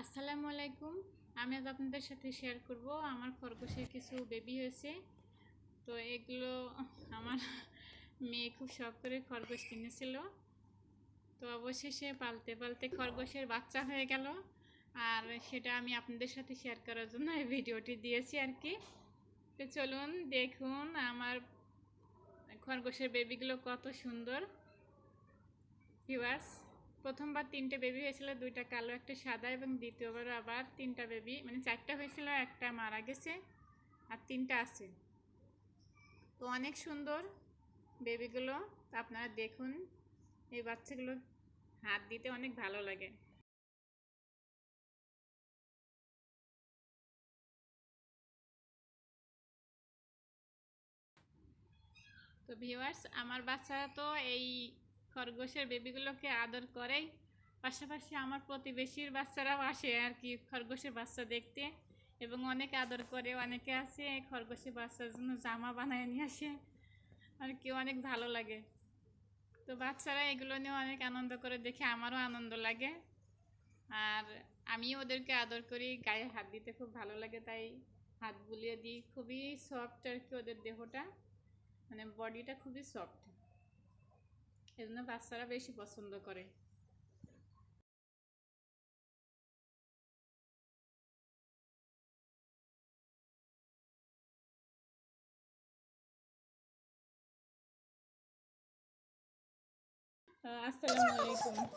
আসসালামু আলাইকুম। আমি আজ আপনাদের সাথে শেয়ার করব। আমার খরগোশের কিছু বেবি হয়েছে। তো এগুলো আমার মেয়ে খুব শখ করে খরগোশ কিনেছিল। তো অবশেষে পালতে পালতে খরগোশের বাচ্চা হয়ে গেল। আর সেটা আমি আপনাদের সাথে শেয়ার করার জন্য এই ভিডিওটি দিয়েছি আর কি। তো চলুন দেখুন আমার খরগোশের বেবিগুলো কত সুন্দর। ভিউয়ার্স প্রথমবার তিনটে বেবি হয়েছিল, দুইটা কালো, একটা সাদা এবং দ্বিতীয়বার আবার তিনটা বেবি মানে চারটা হয়েছিল, একটা মারা গেছে আর তিনটা আছে। তো অনেক সুন্দর বেবিগুলো তো আপনারা দেখুন, এই বাচ্চাগুলো হাত দিতে অনেক ভালো লাগে। তো ভিউয়ার্স আমার বাচ্চারা তো এই খরগোশের বেবিগুলোকে আদর করেই। পাশাপাশি আমার প্রতিবেশীর বাচ্চারাও আসে আর কি খরগোশের বাচ্চা দেখতে এবং অনেকে আদর করে। অনেকে আছে খরগোশের বাচ্চার জন্য জামা বানায় নিয়ে আসে আর কি, অনেক ভালো লাগে। তো বাচ্চারা এগুলো নিয়ে অনেক আনন্দ করে, দেখে আমারও আনন্দ লাগে। আর আমিও ওদেরকে আদর করি, গায়ে হাত দিতে খুব ভালো লাগে, তাই হাত বুলিয়ে দিই। খুবই সফট আর কি ওদের দেহটা। মানে বডিটা খুবই সফট এজন্য বাচ্চারা বেশি পছন্দ করে। আসসালামু আলাইকুম।